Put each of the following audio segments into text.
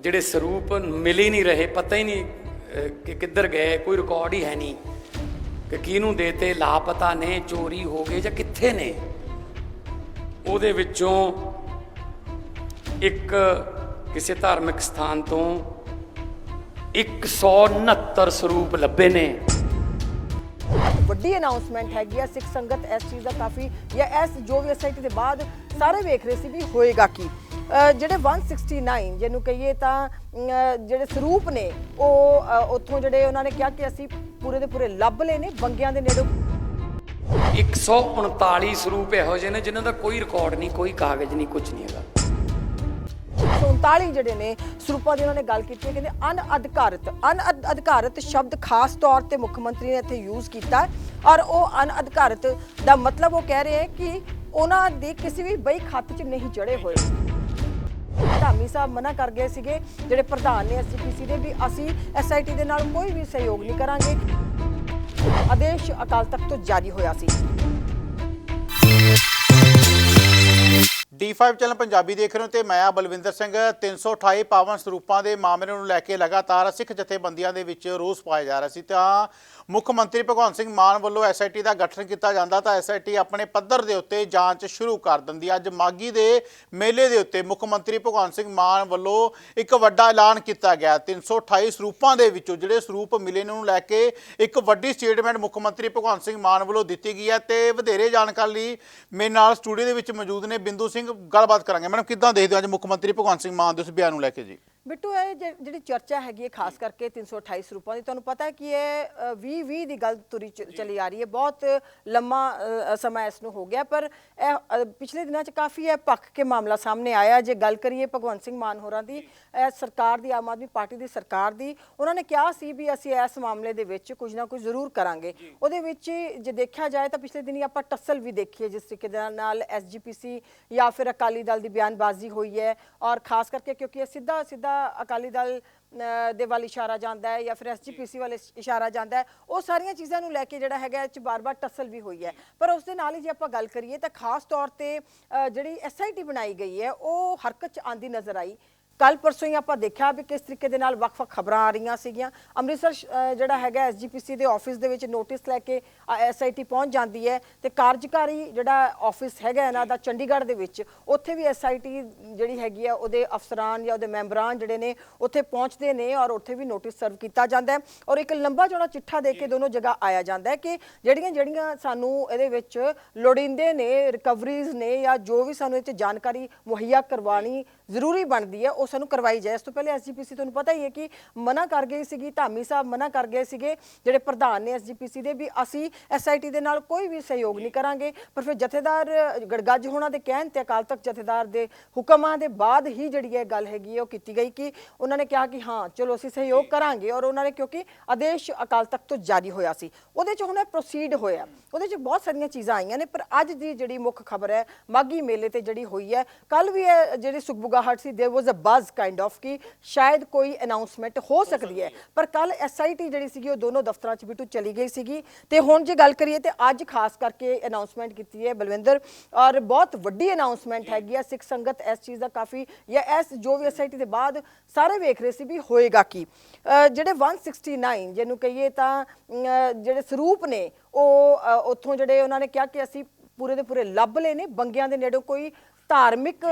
ਜਿਹੜੇ ਸਰੂਪ ਮਿਲ ਹੀ ਨਹੀਂ ਰਹੇ, ਪਤਾ ਹੀ ਨਹੀਂ ਕਿ ਕਿੱਧਰ ਗਏ, ਕੋਈ ਰਿਕਾਰਡ ਹੀ ਹੈ ਨਹੀਂ। ਕਿ ਕਿਹਨੂੰ ਦੇਤੇ, ਲਾਪਤਾ ਨੇ, ਚੋਰੀ ਹੋ ਗਏ ਜਾਂ ਕਿੱਥੇ ਨੇ? ਉਹਦੇ ਵਿੱਚੋਂ ਇੱਕ ਕਿਸੇ ਧਾਰਮਿਕ ਸਥਾਨ ਤੋਂ 169 ਸਰੂਪ ਲੱਭੇ ਨੇ। ਵੱਡੀ ਅਨਾਉਂਸਮੈਂਟ ਹੈਗੀ ਆ, ਸਿੱਖ ਸੰਗਤ ਇਸ ਚੀਜ਼ ਦਾ ਕਾਫੀ, ਜਾਂ ਇਸ ਜੋ ਵੀ ਐਸਆਈਟੀ ਦੇ ਬਾਅਦ ਸਾਰੇ ਵੇਖ ਰਹੇ ਸੀ ਵੀ ਹੋਏਗਾ ਕੀ। ਜਿਹੜੇ 169 ਜਿਹਨੂੰ ਕਹੀਏ ਤਾਂ ਜਿਹੜੇ ਸਰੂਪ ਨੇ ਉਹ ਉੱਥੋਂ ਜਿਹੜੇ ਉਹਨਾਂ ਨੇ ਕਿਹਾ ਕਿ ਅਸੀਂ ਪੂਰੇ ਦੇ ਪੂਰੇ ਲੱਭ ਲਏ ਨੇ ਬੰਗਿਆਂ ਦੇ ਨੇੜੇ। 139 ਸਰੂਪ ਇਹੋ ਜਿਹੇ ਨੇ ਜਿਨ੍ਹਾਂ ਦਾ ਕੋਈ ਰਿਕਾਰਡ ਨਹੀਂ ਕੋਈ ਕਾਗਜ਼ ਨਹੀਂ ਕੁਝ ਨਹੀਂ ਹੈਗਾ। 39 ਜਿਹੜੇ ਨੇ ਸਰੂਪਾਂ ਦੀ ਉਹਨਾਂ ਨੇ ਗੱਲ ਕੀਤੀ ਹੈ ਕਹਿੰਦੇ ਅਨਅਧਿਕਾਰਤ ਅਨਅਧਿਕਾਰਤ ਸ਼ਬਦ ਖਾਸ ਤੌਰ ਤੇ ਮੁੱਖ ਮੰਤਰੀ ਨੇ ਇੱਥੇ ਯੂਜ਼ ਕੀਤਾ ਔਰ ਉਹ ਅਨਅਧਿਕਾਰਤ ਦਾ ਮਤਲਬ ਉਹ ਕਹਿ ਰਹੇ ਹੈ ਕਿ ਉਹਨਾਂ ਦੇ ਕਿਸੇ ਵੀ ਬਈ ਖਾਤੇ 'ਚ ਨਹੀਂ ਚੜੇ ਹੋਏ। ਧਾਮੀ ਸਾਹਿਬ ਮਨਾ ਕਰ ਗਏ ਸੀਗੇ, ਜਿਹੜੇ ਪ੍ਰਧਾਨ ਨੇ ਐਸਜੀਪੀਸੀ ਦੇ ਵੀ, ਅਸੀਂ ਐਸਆਈਟੀ ਦੇ ਨਾਲ ਕੋਈ ਵੀ ਸਹਿਯੋਗ ਨਹੀਂ ਕਰਾਂਗੇ। ਆਦੇਸ਼ ਅਕਾਲ ਤਖਤ ਤੋਂ ਜਾਰੀ ਹੋਇਆ ਸੀ। D5 ਚੈਨਲ ਪੰਜਾਬੀ ਦੇਖ ਰਹੇ ਹੋ ਤੇ ਮੈਂ ਆ ਬਲਵਿੰਦਰ ਸਿੰਘ 328 ਪਾਵਨ ਸਰੂਪਾਂ ਦੇ ਮਾਮਲੇ ਨੂੰ ਲੈ ਕੇ ਲਗਾਤਾਰ ਸਿੱਖ ਜਥੇਬੰਦੀਆਂ ਦੇ ਵਿੱਚ ਰੋਸ ਪਾਇਆ ਜਾ ਰਿਹਾ ਸੀ। ਤਾਂ ਮੁੱਖ ਮੰਤਰੀ ਭਗਵੰਤ ਸਿੰਘ ਮਾਨ ਵੱਲੋਂ ਐਸਆਈਟੀ ਦਾ ਗਠਨ ਕੀਤਾ ਜਾਂਦਾ, ਤਾਂ ਐਸਆਈਟੀ ਆਪਣੇ ਪੱਧਰ ਦੇ ਉੱਤੇ ਜਾਂਚ ਸ਼ੁਰੂ ਕਰ ਦਿੰਦੀ ਅੱਜ ਮਾਗੀ ਦੇ ਮੇਲੇ ਦੇ ਉੱਤੇ ਮੁੱਖ ਮੰਤਰੀ ਭਗਵੰਤ ਸਿੰਘ ਮਾਨ ਵੱਲੋਂ ਇੱਕ ਵੱਡਾ ਐਲਾਨ ਕੀਤਾ ਗਿਆ। 328 ਸਰੂਪਾਂ ਦੇ ਵਿੱਚੋਂ ਜਿਹੜੇ ਸਰੂਪ ਮਿਲੇ ਨੂੰ ਲੈ ਕੇ ਇੱਕ ਵੱਡੀ ਸਟੇਟਮੈਂਟ ਮੁੱਖ ਮੰਤਰੀ ਭਗਵੰਤ ਸਿੰਘ ਮਾਨ ਵੱਲੋਂ ਦਿੱਤੀ ਗਈ ਹੈ ਤੇ ਵਧੇਰੇ ਜਾਣਕਾਰੀ ਲਈ ਮੇਰੇ ਨਾਲ ਸਟੂਡੀਓ ਦੇ ਵਿੱਚ ਮੌਜੂਦ ਨੇ ਬਿੰਦੂ ਸਿੰਘ ਗੱਲਬਾਤ ਕਰਾਂਗੇ। ਮੈਡਮ, ਕਿੱਦਾਂ ਦੇਖਦੇ ਹੋ ਅੱਜ ਮੁੱਖ ਮੰਤਰੀ ਭਗਵੰਤ ਸਿੰਘ ਮਾਨ ਦੇ ਉਸ ਬਿਆਨ ਨੂੰ ਲੈ ਕੇ ਜੀ? ਬਿੱਟੂ ਇਹ ਜਿ- ਜਿਹੜੀ ਚਰਚਾ ਹੈਗੀ ਹੈ ਖਾਸ ਕਰਕੇ 328 ਸਰੂਪਾਂ ਦੀ ਤੁਹਾਨੂੰ ਪਤਾ ਹੈ ਕਿ ਇਹ 20 20 ਦੀ ਗੱਲ ਤੁਰੀ ਚ- ਚਲੀ ਆ ਰਹੀ ਹੈ। ਬਹੁਤ ਲੰਮਾ ਅ, ਸਮਾਂ ਇਸ ਨੂੰ ਹੋ ਗਿਆ ਪਰ ਇਹ ਅ, ਪਿਛਲੇ ਦਿਨਾਂ 'ਚ ਕਾਫੀ ਇਹ ਪੱਕ ਕੇ ਮਾਮਲਾ ਸਾਹਮਣੇ ਆਇਆ। ਜੇ ਗੱਲ ਕਰੀਏ ਭਗਵੰਤ ਸਿੰਘ ਮਾਨ ਹੋਰਾਂ ਦੀ ਇਹ ਸਰਕਾਰ ਦੀ ਆਮ ਆਦਮੀ ਪਾਰਟੀ ਦੀ ਸਰਕਾਰ ਦੀ ਉਹਨਾਂ ਨੇ ਕਿਹਾ ਸੀ ਵੀ ਅਸੀਂ ਇਸ ਮਾਮਲੇ ਦੇ ਵਿੱਚ ਕੁਝ ਨਾ ਕੁਝ ਜ਼ਰੂਰ ਕਰਾਂਗੇ। ਉਹਦੇ ਵਿੱਚ ਜੇ ਦੇਖਿਆ ਜਾਏ ਤਾਂ ਪਿਛਲੇ ਦਿਨੀ ਆਪਾਂ ਟੱਸਲ ਵੀ ਦੇਖੀ ਹੈ ਜਿਸ ਤਰੀਕੇ ਦੇ ਨਾਲ ਐਸਜੀਪੀਸੀ ਜਾਂ ਫਿਰ ਅਕਾਲੀ ਦਲ ਦੀ ਬਿਆਨਬਾਜ਼ੀ ਹੋਈ ਹੈ। ਔਰ ਖਾਸ ਕਰਕੇ ਕਿਉਂਕਿ ਇਹ ਸਿੱਧਾ ਸਿੱਧਾ ਅਕਾਲੀ ਦਲ ਦੇ ਵੱਲ ਇਸ਼ਾਰਾ ਜਾਂਦਾ ਹੈ ਜਾਂ ਫਿਰ ਐਸਜੀਪੀਸੀ ਵੱਲ ਇਸ਼- ਇਸ਼ਾਰਾ ਜਾਂਦਾ ਹੈ ਉਹ ਸਾਰੀਆਂ ਚੀਜ਼ਾਂ ਨੂੰ ਲੈ ਕੇ ਜਿਹੜਾ ਹੈਗਾ ਇਹ ਚ ਬਾਰ-ਬਾਰ ਟੱਸਲ ਵੀ ਹੋਈ ਹੈ। ਪਰ ਉਸ ਦੇ ਨਾਲ ਹੀ ਜੇ ਆਪਾਂ ਗੱਲ ਕਰੀਏ ਤਾਂ ਖਾਸ ਤੌਰ ਤੇ ਅ, ਜਿਹੜੀ ਐਸਆਈਟੀ ਬਣਾਈ ਗਈ ਹੈ ਉਹ ਹਰਕਤ ਚ ਆਂਦੀ ਨਜ਼ਰ ਆਈ। ਕੱਲ ਪਰਸੋਂ ਹੀ ਆਪਾਂ ਦੇਖਿਆ ਵੀ ਕਿਸ ਤਰੀਕੇ ਦੇ ਨਾਲ ਵੱਖ-ਵੱਖ ਖਬਰਾਂ ਆ ਰਹੀਆਂ ਸੀਗੀਆਂ। ਅੰਮ੍ਰਿਤਸਰ ਜਿਹੜਾ ਹੈਗਾ ਐਸਜੀਪੀਸੀ ਦੇ ਆਫਿਸ ਦੇ ਵਿੱਚ ਨੋਟਿਸ ਲੈ ਕੇ ਐਸਆਈਟੀ ਪਹੁੰਚ ਜਾਂਦੀ ਹੈ ਤੇ ਕਾਰਜਕਾਰੀ ਜਿਹੜਾ ਆਫਿਸ ਹੈਗਾ ਇਹਨਾਂ ਦਾ ਚੰਡੀਗੜ੍ਹ ਦੇ ਵਿੱਚ ਉੱਥੇ ਵੀ ਐਸਆਈਟੀ ਜਿਹੜੀ ਹੈਗੀ ਆ ਉਹਦੇ ਅਫਸਰਾਨ ਜਾਂ ਉਹਦੇ ਮੈਂਬਰਾਂ ਜਿਹੜੇ ਨੇ ਉੱਥੇ ਪਹੁੰਚਦੇ ਨੇ ਔਰ ਉੱਥੇ ਵੀ ਨੋਟਿਸ ਸਰਵ ਕੀਤਾ ਜਾਂਦਾ ਹੈ। ਔਰ ਇੱਕ ਲੰਬਾ ਚੌੜਾ ਚਿੱਠਾ ਦੇ ਕੇ ਦੋਨੋਂ ਜਗ੍ਹਾ ਆਇਆ ਜਾਂਦਾ ਹੈ ਕਿ ਜਿਹੜੀਆਂ ਜਿਹੜੀਆਂ ਸਾਨੂੰ ਇਹਦੇ ਵਿੱਚ ਲੋੜੀਂਦੇ ਨੇ ਰਿਕਵਰੀਜ਼ ਨੇ ਜਾਂ ਜੋ ਵੀ ਸਾਨੂੰ ਇਹ 'ਚ ਜਾਣਕਾਰੀ ਮੁਹੱਈਆ ਕਰਵਾਣੀ ਜ਼ਰੂਰੀ ਬਣਦੀ ਹੈ ਉਹ ਸਾਨੂੰ ਕਰਵਾਈ ਜਾਏ ਇਸ ਤੋਂ ਪਹਿਲੇ ਐਸਜੀਪੀਸੀ ਤੁਹਾਨੂੰ ਪਤਾ ਹੀ ਹੈ ਕਿ ਮਨਾ ਕਰ ਗਈ ਸੀਗੀ ਧਾਮੀ ਸਾਹਿਬ ਮਨਾ ਕਰ ਗਏ ਸੀਗੇ ਜਿਹੜੇ ਪ੍ਰਧਾਨ ਨੇ ਐਸਜੀਪੀਸੀ ਦੇ ਵੀ ਅਸੀਂ ਐਸਆਈਟੀ ਦੇ ਨਾਲ ਕੋਈ ਵੀ ਸਹਿਯੋਗ ਨਹੀਂ ਕਰਾਂਗੇ ਪਰ ਫਿਰ ਜਥੇਦਾਰ ਗੜਗੱਜ ਹੋਣਾ ਦੇ ਕਹਿਣ ਤੇ ਅਕਾਲ ਤਖਤ ਜਥੇਦਾਰ ਦੇ ਹੁਕਮਾਂ ਦੇ ਬਾਅਦ ਹੀ ਜਿਹੜੀ ਇਹ ਗੱਲ ਹੈਗੀ ਹੈ ਉਹ ਕੀਤੀ ਗਈ ਕਿ ਉਹਨਾਂ ਨੇ ਕਿਹਾ ਕਿ ਹਾਂ ਚਲੋ ਅਸੀਂ ਸਹਿਯੋਗ ਕਰਾਂਗੇ ਔਰ ਉਹਨਾਂ ਨੇ ਕਿਉਂਕਿ ਆਦੇਸ਼ ਅਕਾਲ ਤਖਤ ਤੋਂ ਜਾਰੀ ਹੋਇਆ ਸੀ ਉਹਦੇ ਚ ਹੁਣ ਪ੍ਰੋਸੀਡ ਹੋਇਆ ਉਹਦੇ ਚ ਬਹੁਤ ਸਾਰੀਆਂ ਚੀਜ਼ਾਂ ਆਈਆਂ ਨੇ ਪਰ ਅੱਜ ਦੀ ਜਿਹੜੀ ਮੁੱਖ ਖਬਰ ਹੈ ਮਾਗੀ ਮੇਲੇ ਤੇ ਜਿਹੜੀ ਹੋਈ ਹੈ ਕੱਲ ਵੀ ਇਹ ਜਿਹੜੀ ਸੁਖਬੁਗਾਹਟ ਸੀ there was a buzz kind of ਕਿ ਸ਼ਾਇਦ ਕੋਈ ਅਨਾਉਂਸਮੈਂਟ ਹੋ ਸਕਦੀ ਹੈ ਪਰ ਕੱਲ ਐਸਆਈਟੀ ਜਿਹੜੀ ਸੀਗੀ ਉਹ ਦੋਨੋਂ ਦਫ਼ਤਰਾਂ 'ਚ ਬਿਟੂ ਚਲੀ ਗਈ ਸੀਗੀ। ਤੇ ਹੁਣ ਜੇ ਗੱਲ ਕਰੀਏ ਤੇ ਅੱਜ ਖਾਸ ਕਰਕੇ ਅਨਾਉਂਸਮੈਂਟ ਕੀਤੀ ਹੈ ਬਲਵਿੰਦਰ। ਔਰ ਬਹੁਤ ਵੱਡੀ ਅਨਾਉਂਸਮੈਂਟ ਹੈਗੀ ਆ ਸਿੱਖ ਸੰਗਤ ਇਸ ਚੀਜ਼ ਦਾ ਕਾਫੀ ਜਾਂ ਇਸ ਜੋ ਵੀ ਐਸਆਈਟੀ ਦੇ ਬਾਅਦ ਸਾਰੇ ਵੇਖ ਰਹੇ ਸੀ ਵੀ ਹੋਏਗਾ ਕੀ। ਜਿਹੜੇ 169 ਜਿਹਨੂੰ ਕਹੀਏ ਤਾਂ ਜਿਹੜੇ ਸਰੂਪ ਨੇ ਉਹ ਉੱਥੋਂ ਜਿਹੜੇ ਉਹਨਾਂ ਨੇ ਕਿਹਾ ਕਿ ਅਸੀਂ ਪੂਰੇ ਦੇ ਪੂਰੇ ਲੱਭ ਲਏ ਨੇ ਬੰਗਿਆਂ ਦੇ ਨੇੜੇ ਕੋਈ ਧਾਰਮਿਕ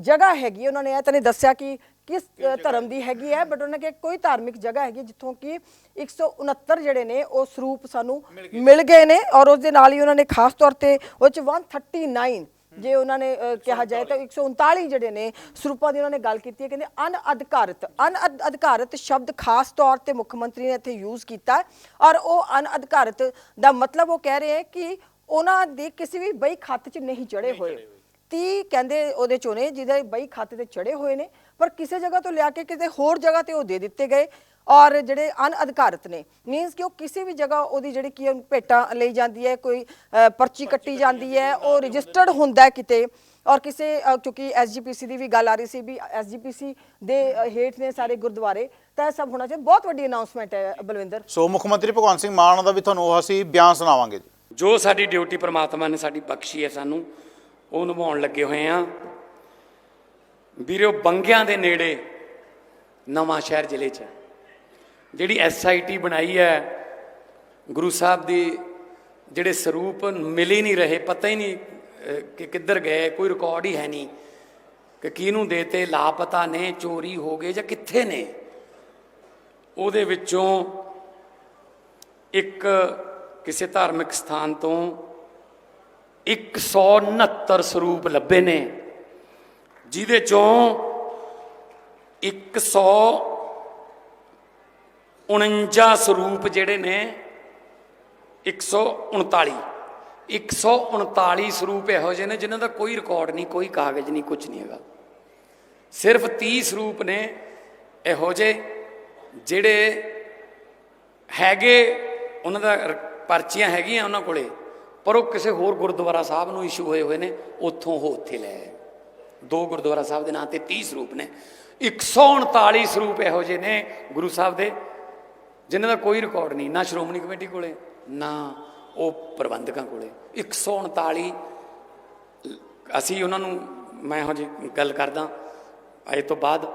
ਜਗ੍ਹਾ ਹੈਗੀ ਉਹਨਾਂ ਨੇ ਇਹ ਤਾਂ ਨਹੀਂ ਦੱਸਿਆ ਕਿ ਕਿਸ ਧਰਮ ਦੀ ਹੈਗੀ? ਹੈ ਬਟ ਉਹਨਾਂ ਕਿਹਾ ਕੋਈ ਧਾਰਮਿਕ ਜਗ੍ਹਾ ਹੈਗੀ ਜਿੱਥੋਂ ਕਿ 169 ਜਿਹੜੇ ਨੇ ਉਹ ਸਰੂਪ ਸਾਨੂੰ ਮਿਲ ਗਏ ਨੇ। ਔਰ ਉਸ ਦੇ ਨਾਲ ਹੀ ਉਹਨਾਂ ਨੇ ਖਾਸ ਤੌਰ ਤੇ ਉਹ ਚ 139 ਜੇ ਉਹਨਾਂ ਨੇ ਕਿਹਾ ਜਾਏ ਤਾਂ 139 ਜਿਹੜੇ ਨੇ ਸਰੂਪਾਂ ਦੀ ਉਹਨਾਂ ਨੇ ਗੱਲ ਕੀਤੀ ਹੈ ਕਹਿੰਦੇ ਅਨਅਧਿਕਾਰਤ ਅਨਅਧਿਕਾਰਤ ਸ਼ਬਦ ਖਾਸ ਤੌਰ ਤੇ ਮੁੱਖ ਮੰਤਰੀ ਨੇ ਇੱਥੇ ਯੂਜ਼ ਕੀਤਾ ਔਰ ਉਹ ਅਨਅਧਿਕਾਰਤ ਦਾ ਮਤਲਬ ਉਹ ਕਹਿ ਰਹੇ ਹੈ ਕਿ ਉਹਨਾਂ ਦੇ ਕਿਸੇ ਵੀ ਬਈ ਖਾਤੇ 'ਚ ਨਹੀਂ ਚੜੇ ਹੋਏ। 30 ਕਹਿੰਦੇ ਉਹਦੇ ਚੋਂ ਨੇ ਜਿਹਦੇ ਬਈ ਖਾਤੇ ਤੇ ਚੜੇ ਹੋਏ ਨੇ ਪਰ ਕਿਸੇ ਜਗ੍ਹਾ ਤੋਂ ਲਿਆ ਕੇ ਕਿਤੇ ਹੋਰ ਜਗ੍ਹਾ ਤੇ ਉਹ ਦੇ ਦਿੱਤੇ ਗਏ ਔਰ ਜਿਹੜੇ ਅਨਅਧਿਕਾਰਤ ਨੇ। ਮੀਨਸ ਕਿ ਉਹ ਕਿਸੇ ਵੀ ਜਗ੍ਹਾ ਉਹਦੀ ਜਿਹੜੀ ਕੀ ਭੇਟਾਂ ਲਈ ਜਾਂਦੀ ਹੈ ਕੋਈ ਪਰਚੀ ਕੱਟੀ ਜਾਂਦੀ ਹੈ ਉਹ ਰਜਿਸਟਰਡ ਹੁੰਦਾ। ਕਿਤੇ। ਔਰ ਕਿਸੇ ਕਿਉਂਕਿ ਐਸਜੀਪੀਸੀ ਦੀ ਵੀ ਗੱਲ ਆ ਰਹੀ ਸੀ ਵੀ ਐਸਜੀਪੀਸੀ ਦੇ ਹੇਠ ਨੇ ਸਾਰੇ ਗੁਰਦੁਆਰੇ ਤਾਂ ਇਹ ਸਭ ਹੋਣਾ ਚਾਹੀਦਾ। ਬਹੁਤ ਵੱਡੀ ਅਨਾਉਂਸਮੈਂਟ ਹੈ ਬਲਵਿੰਦਰ। ਸੋ ਮੁੱਖ ਮੰਤਰੀ ਭਗਵੰਤ ਸਿੰਘ ਮਾਨ ਦਾ ਵੀ ਤੁਹਾਨੂੰ ਉਹ ਅਸੀਂ ਬਿਆਨ ਸੁਣਾਵਾਂਗੇ ਜੀ। ਜੋ ਸਾਡੀ ਡਿਊਟੀ ਪ੍ਰਮਾਤਮਾ ਨੇ ਸਾਡੀ ਬਖਸ਼ੀ ਹੈ ਸਾਨੂੰ ਉਹ ਨਿਭਾਉਣ ਲੱਗੇ ਹੋਏ ਆ। ਵੀਰੋ, ਬੰਗਿਆਂ ਦੇ ਨੇੜੇ ਨਵਾਂ ਸ਼ਹਿਰ ਜ਼ਿਲ੍ਹੇ 'ਚ ਜਿਹੜੀ ਐਸਆਈਟੀ ਬਣਾਈ ਹੈ, ਗੁਰੂ ਸਾਹਿਬ ਦੀ ਜਿਹੜੇ ਸਰੂਪ ਮਿਲ ਹੀ ਨਹੀਂ ਰਹੇ, ਪਤਾ ਹੀ ਨਹੀਂ ਕਿ ਕਿੱਧਰ ਗਏ, ਕੋਈ ਰਿਕਾਰਡ ਹੀ ਹੈ ਨਹੀਂ ਕਿ ਕਿਹਨੂੰ ਦੇਤੇ, ਲਾਪਤਾ ਨੇ, ਚੋਰੀ ਹੋ ਗਏ ਜਾਂ ਕਿੱਥੇ ਨੇ। ਉਹਦੇ ਵਿੱਚੋਂ ਇੱਕ ਕਿਸੇ ਧਾਰਮਿਕ ਸਥਾਨ ਤੋਂ 169 ਸਰੂਪ ਲੱਭੇ ਨੇ, ਜਿਹਦੇ ਚੋਂ 149 ਸਰੂਪ ਜਿਹੜੇ ਨੇ 139 139 ਸਰੂਪ ਇਹੋ ਜਿਹੇ ਨੇ ਜਿਨ੍ਹਾਂ ਦਾ ਕੋਈ ਰਿਕਾਰਡ ਨਹੀਂ, ਕੋਈ ਕਾਗਜ਼ ਨਹੀਂ ਕੁਝ ਨਹੀਂ ਹੈਗਾ। ਸਿਰਫ 30 ਸਰੂਪ ਨੇ ਇਹੋ ਜਿਹੇ, ਜਿਹੜੇ ਹੈਗੇ, ਉਹਨਾਂ ਦਾ ਪਰਚੀਆਂ ਹੈਗੀਆਂ ਉਹਨਾਂ ਕੋਲੇ। ਪਰ ਉਹ ਕਿਸੇ ਹੋਰ ਗੁਰਦੁਆਰਾ ਸਾਹਿਬ ਨੂੰ ਇਸ਼ੂ ਹੋਏ ਹੋਏ ਨੇ, ਉੱਥੋਂ ਉਹ ਉੱਥੇ ਲੈ ਆਏ। ਦੋ ਗੁਰਦੁਆਰਾ ਸਾਹਿਬ ਦੇ ਨਾਂ ਤੇ 30 ਸਰੂਪ ਨੇ 139 ਸਰੂਪ ਇਹੋ ਜਿਹੇ ਨੇ ਗੁਰੂ ਸਾਹਿਬ ਦੇ, ਜਿਨ੍ਹਾਂ ਦਾ ਕੋਈ ਰਿਕਾਰਡ ਨਹੀਂ, ਨਾ ਸ਼੍ਰੋਮਣੀ ਕਮੇਟੀ ਕੋਲੇ, ਨਾ ਉਹ ਪ੍ਰਬੰਧਕਾਂ ਕੋਲੇ 139 ਅਸੀਂ ਉਹਨਾਂ ਨੂੰ, ਮੈਂ ਇਹੋ ਜਿਹੀ ਗੱਲ ਕਰਦਾ, ਇਹ ਤੋਂ ਬਾਅਦ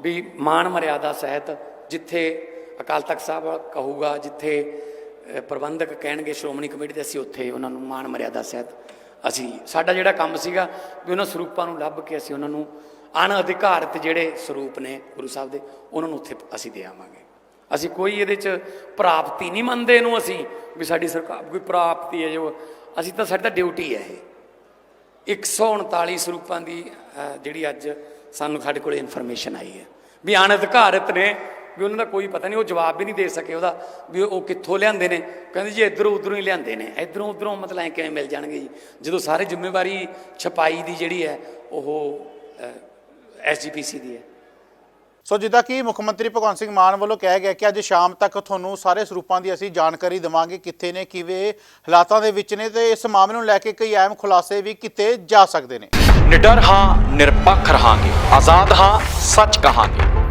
ਵੀ ਮਾਣ ਮਰਿਆਦਾ ਸਹਿਤ ਜਿੱਥੇ ਅਕਾਲ ਤਖਤ ਸਾਹਿਬ ਕਹੂਗਾ, ਜਿੱਥੇ ਪ੍ਰਬੰਧਕ ਕਹਿਣਗੇ, ਸ਼੍ਰੋਮਣੀ ਕਮੇਟੀ ਦੇ ਅਸੀਂ ਉੱਥੇ ਉਹਨਾਂ ਨੂੰ ਮਾਣ ਮਰਿਆਦਾ ਸਹਿਤ ਅਸੀਂ, ਸਾਡਾ ਜਿਹੜਾ ਕੰਮ ਸੀਗਾ ਵੀ ਉਹਨਾਂ ਸਰੂਪਾਂ ਨੂੰ ਲੱਭ ਕੇ ਅਸੀਂ ਉਹਨਾਂ ਨੂੰ ਅਣ ਅਧਿਕਾਰਤ ਜਿਹੜੇ ਸਰੂਪ ਨੇ ਗੁਰੂ ਸਾਹਿਬ ਦੇ, ਉਹਨਾਂ ਨੂੰ ਉੱਥੇ ਅਸੀਂ ਦੇ ਆਵਾਂਗੇ। ਅਸੀਂ ਕੋਈ ਇਹਦੇ ਚ ਪ੍ਰਾਪਤੀ ਨਹੀਂ ਮੰਨਦੇ ਇਹਨੂੰ ਅਸੀਂ, ਵੀ ਸਾਡੀ ਸਰਕਾਰ ਕੋਈ ਪ੍ਰਾਪਤੀ ਹੈ ਜੋ, ਅਸੀਂ ਤਾਂ ਸਾਡੀ ਤਾਂ ਡਿਊਟੀ ਹੈ ਇਹ। 139 ਸਰੂਪਾਂ ਦੀ ਜਿਹੜੀ ਅੱਜ ਸਾਨੂੰ ਸਾਡੇ ਕੋਲ ਇਨਫੋਰਮੇਸ਼ਨ ਆਈ ਹੈ, ਵੀ ਅਣਅਧਿਕਾਰਤ ਨੇ ਵੀ ਉਹਨਾਂ ਦਾ ਕੋਈ ਪਤਾ ਨਹੀਂ ਉਹ ਜਵਾਬ ਵੀ ਨਹੀਂ ਦੇ ਸਕੇ ਉਹਦਾ ਵੀ ਉਹ ਕਿੱਥੋਂ ਲਿਆਂਦੇ ਨੇ। ਕਹਿੰਦੇ ਜੀ ਇਧਰੋਂ ਉਧਰੋਂ ਹੀ ਲਿਆਂਦੇ ਨੇ। ਇਧਰੋਂ ਉਧਰੋਂ ਮਤਲਬ ਐ ਕਿਵੇਂ ਮਿਲ ਜਾਣਗੇ ਜੀ? ਜਦੋਂ ਸਾਰੇ ਜ਼ਿੰਮੇਵਾਰੀ ਛਪਾਈ ਦੀ ਜਿਹੜੀ ਹੈ ਉਹ ਐਸਜੀਪੀਸੀ ਦੀ ਹੈ। ਸੋ ਜਿੱਦਾਂ ਕਿ ਮੁੱਖ ਮੰਤਰੀ ਭਗਵੰਤ ਸਿੰਘ ਮਾਨ ਵੱਲੋਂ ਕਿਹਾ ਗਿਆ ਕਿ ਅੱਜ ਸ਼ਾਮ ਤੱਕ ਤੁਹਾਨੂੰ ਸਾਰੇ ਸਰੂਪਾਂ ਦੀ ਅਸੀਂ ਜਾਣਕਾਰੀ ਦੇਵਾਂਗੇ ਕਿੱਥੇ ਨੇ ਕਿਵੇਂ ਹਾਲਾਤਾਂ ਦੇ ਵਿੱਚ ਨੇ ਤੇ ਇਸ ਮਾਮਲੇ ਨੂੰ ਲੈ ਕੇ ਕਈ ਅਹਿਮ ਖੁਲਾਸੇ ਵੀ ਕੀਤੇ ਜਾ ਸਕਦੇ ਨੇ। ਨਿਡਰ ਹਾਂ ਨਿਰਪੱਖ ਰਹਾਂਗੇ। ਆਜ਼ਾਦ ਹਾਂ ਸੱਚ ਕਹਾਂਗੇ।